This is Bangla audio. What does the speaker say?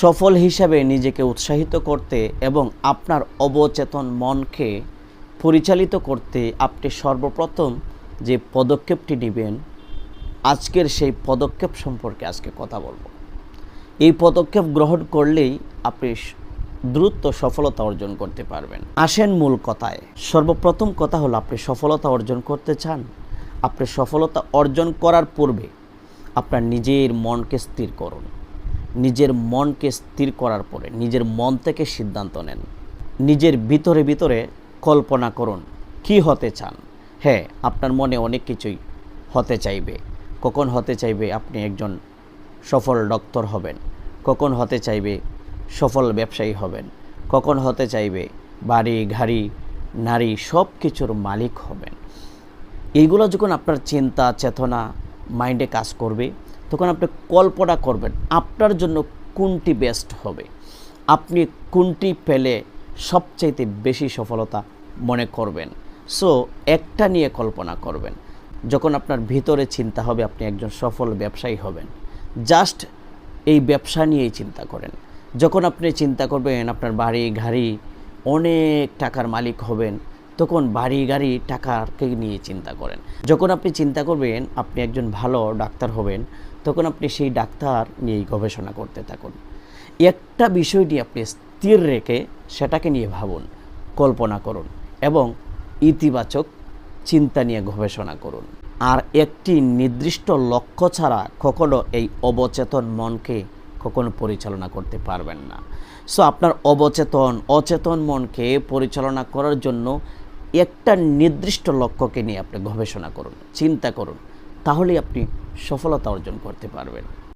সফল হিসাবে নিজেকে উৎসাহিত করতে এবং আপনার অবচেতন মনকে পরিচালিত করতে আপনি সর্বপ্রথম যে পদক্ষেপটি নেবেন, আজকের সেই পদক্ষেপ সম্পর্কে আজকে কথা বলব। এই পদক্ষেপ গ্রহণ করলেই আপনি দ্রুত সফলতা অর্জন করতে পারবেন। আসেন মূল কথায়। সর্বপ্রথম কথা হলো, আপনি সফলতা অর্জন করতে চান। আপনি সফলতা অর্জন করার পূর্বে আপনার নিজের মনকে স্থির করুন। নিজের মনকে স্থির করার পরে, নিজের মন থেকে সিদ্ধান্ত নেন। নিজের ভিতরে ভিতরে কল্পনা করুন, কি হতে চান? হ্যাঁ আপনার মনে অনেক কিছুই হতে চাইবে। কখন হতে চাইবে আপনি একজন সফল ডক্টর হবেন? কখন হতে চাইবে সফল ব্যবসায়ী হবেন? কখন হতে চাইবে বাড়ি গাড়ি নারী সব কিছুর মালিক হবেন? এইগুলো যখন আপনার চিন্তা, চেতনা, মাইন্ডে কাজ করবে তখন আপনি কল্পনা করবেন আপনার জন্য কোনটি বেস্ট হবে। আপনি কোনটি পেলে সবচাইতে বেশি সফলতা মনে করবেন। সো একটা নিয়ে কল্পনা করবেন। যখন আপনার ভিতরে চিন্তা হবে, আপনি একজন সফল ব্যবসায়ী হবেন। জাস্ট এই ব্যবসা নিয়েই চিন্তা করেন। যখন আপনি চিন্তা করবেন, আপনার বাড়ি গাড়ি অনেক টাকার মালিক হবেন। তখন বাড়ি গাড়ি টাকাকে নিয়ে চিন্তা করেন। যখন আপনি চিন্তা করবেন আপনি একজন ভালো ডাক্তার হবেন, তখন আপনি সেই ডাক্তার নিয়েই গবেষণা করতে থাকুন। একটা বিষয় নিয়ে আপনি স্থির রেখে সেটাকে নিয়ে ভাবুন, কল্পনা করুন এবং ইতিবাচক চিন্তা নিয়ে গবেষণা করুন। আর একটি নির্দিষ্ট লক্ষ্য ছাড়া কখনো এই অবচেতন মনকে কখনো পরিচালনা করতে পারবেন না। সো আপনার অবচেতন, অচেতন মনকে পরিচালনা করার জন্য একটা নির্দিষ্ট লক্ষ্যকে নিয়ে আপনি গবেষণা করুন, চিন্তা করুন তাহলে আপনি সফলতা অর্জন করতে পারবেন।